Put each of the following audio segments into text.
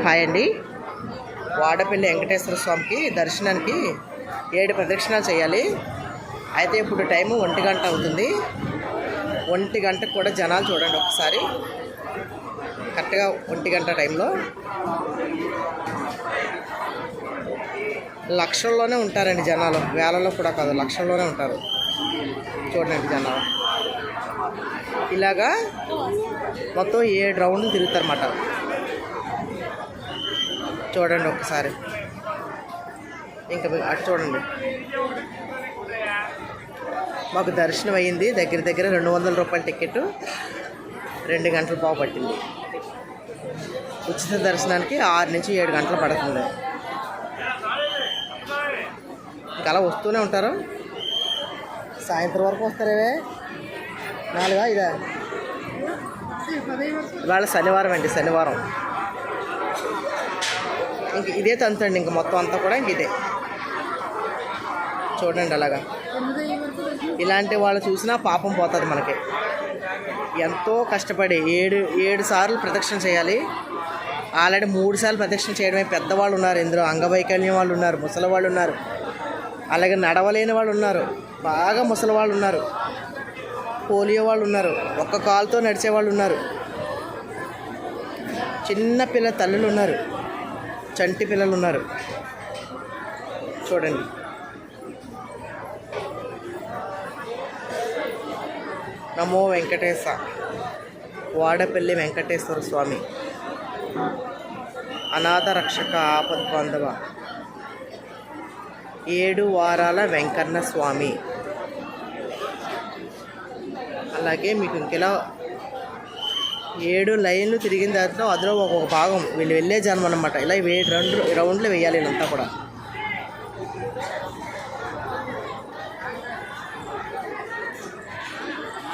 Hi అండి. వాడపల్లి వెంకటేశ్వర స్వామికి దర్శనానికి ఏడు ప్రదక్షిణాలు చేయాలి. అయితే ఇప్పుడు టైము ఒంటి గంట అవుతుంది. ఒంటి గంటకు కూడా జనాలు చూడండి ఒకసారి. కరెక్ట్గా ఒంటి గంట టైంలో. లక్షల్లోనే ఉంటారండి జనాలు. వేలలో కూడా కాదు లక్షల్లోనే ఉంటారు. చూడండి జనాలు. ఇలాగా మొత్తం ఏడు రౌండ్లు తిరుగుతారన్నమాట. చూడండి ఒకసారి. ఇంకా మీ- అటు చూడండి. మాకు దర్శనం అయ్యింది. దగ్గర దగ్గర రెండు వందల రూపాయల టికెట్. రెండు గంటలు పావు పట్టింది. ఉచిత దర్శనానికి ఆరు నుంచి ఏడు గంటలు పడుతుంది. ఇంకా అలా వస్తూనే ఉంటారు. సాయంత్రం వరకు వస్తారేవే నాలుగా ఇదా ఇవాళ శనివారం అండి శనివారం. ఇంక ఇదే తంతండి ఇంక మొత్తం అంతా కూడా ఇంక ఇదే. చూడండి అలాగా. ఇలాంటి వాళ్ళు చూసినా పాపం పోతుంది మనకి. ఎంతో కష్టపడి ఏడు ఏడు సార్లు ప్రదక్షిణ చేయాలి. ఆల్రెడీ మూడు సార్లు ప్రదక్షిణ చేయడమే పెద్దవాళ్ళు ఉన్నారు. ఇందులో అంగవైకల్యం వాళ్ళు ఉన్నారు ముసలి వాళ్ళు ఉన్నారు. అలాగే నడవలేని వాళ్ళు ఉన్నారు. బాగా ముసలి వాళ్ళు ఉన్నారు. పోలియో వాళ్ళు ఉన్నారు. ఒక్క కాలుతో నడిచే వాళ్ళు ఉన్నారు. చిన్న పిల్ల తల్లులు ఉన్నారు. చంటి పిల్లలు ఉన్నారు. చూడండి. నమో వెంకటేశ. వాడపల్లి వెంకటేశ్వర స్వామి. అనాథ రక్షక ఆపద్ బాంధవ. ఏడు వారాల వెంకన్న స్వామి. అలాగే మీకు ఇంకెలా ఏడు లైన్లు తిరిగిన దాంట్లో అందులో ఒక్కొక్క భాగం. వీళ్ళు వెళ్ళే జన్మ అనమాట ఇలా రెండు రౌండ్లు రౌండ్లు వేయాలి వీళ్ళంతా కూడా.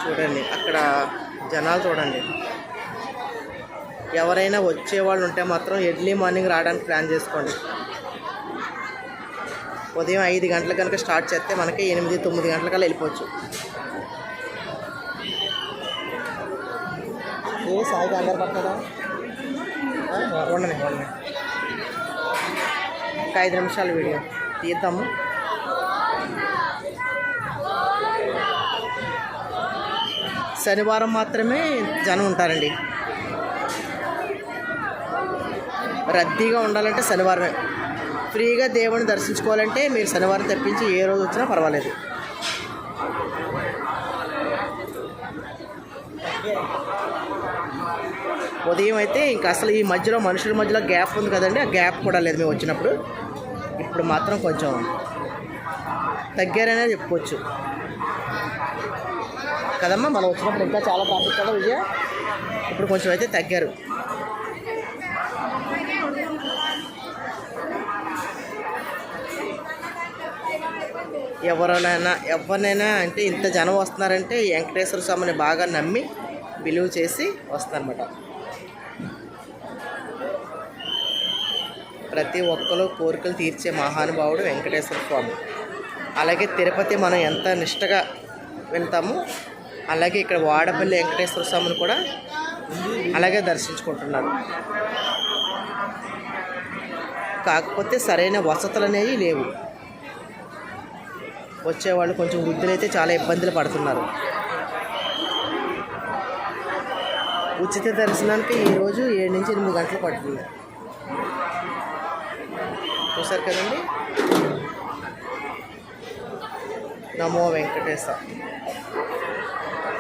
చూడండి అక్కడ జనాలు చూడండి. ఎవరైనా వచ్చేవాళ్ళు ఉంటే మాత్రం ఎర్లీ మార్నింగ్ రావడానికి ప్లాన్ చేసుకోండి. ఉదయం ఐదు గంటల కనుక స్టార్ట్ చేస్తే మనకి ఎనిమిది తొమ్మిది గంటలకల్లా వెళ్ళిపోవచ్చు. ఏ సాయి కంగారు పడుతుందా ఉండని ఉండని. ఒక ఐదు నిమిషాలు వీడియో తీద్దాము. శనివారం మాత్రమే జనం ఉంటారండి. రద్దీగా ఉండాలంటే శనివారమే. ఫ్రీగా దేవుని దర్శించుకోవాలంటే మీరు శనివారం తప్పించి ఏ రోజు వచ్చినా పర్వాలేదు. ఉదయం అయితే ఇంకా అసలు ఈ మధ్యలో మనుషుల మధ్యలో గ్యాప్ ఉంది కదండి ఆ గ్యాప్ కూడా లేదు మేము వచ్చినప్పుడు. ఇప్పుడు మాత్రం కొంచెం తగ్గారనే చెప్పుకోవచ్చు. కదమ్మా మనం వచ్చినప్పుడు ఇంకా చాలా ట్రాఫిక్ కదా విజయ? ఇప్పుడు కొంచెం అయితే తగ్గారు. ఎవరైనా ఎవరినైనా అంటే ఇంత జనం వస్తున్నారంటే వెంకటేశ్వర స్వామిని బాగా నమ్మి బిలీవ్ చేసి వస్తారన్నమాట. ప్రతి ఒక్కరు కోరికలు తీర్చే మహానుభావుడు వెంకటేశ్వర స్వామి. అలాగే తిరుపతి మనం ఎంత నిష్టగా వెళ్తామో అలాగే ఇక్కడ వాడపల్లి వెంకటేశ్వర స్వామిని కూడా అలాగే దర్శించుకుంటున్నారు కాకపోతే సరైన వసతులు అనేవి లేవు. వచ్చేవాళ్ళు కొంచెం వృద్ధులైతే చాలా ఇబ్బందులు పడుతున్నారు. ఉచిత దర్శనానికి ఈరోజు ఏడు నుంచి ఎనిమిది గంటలు పడుతుంది. చూసారు కదండి. నమో వెంకటేశ.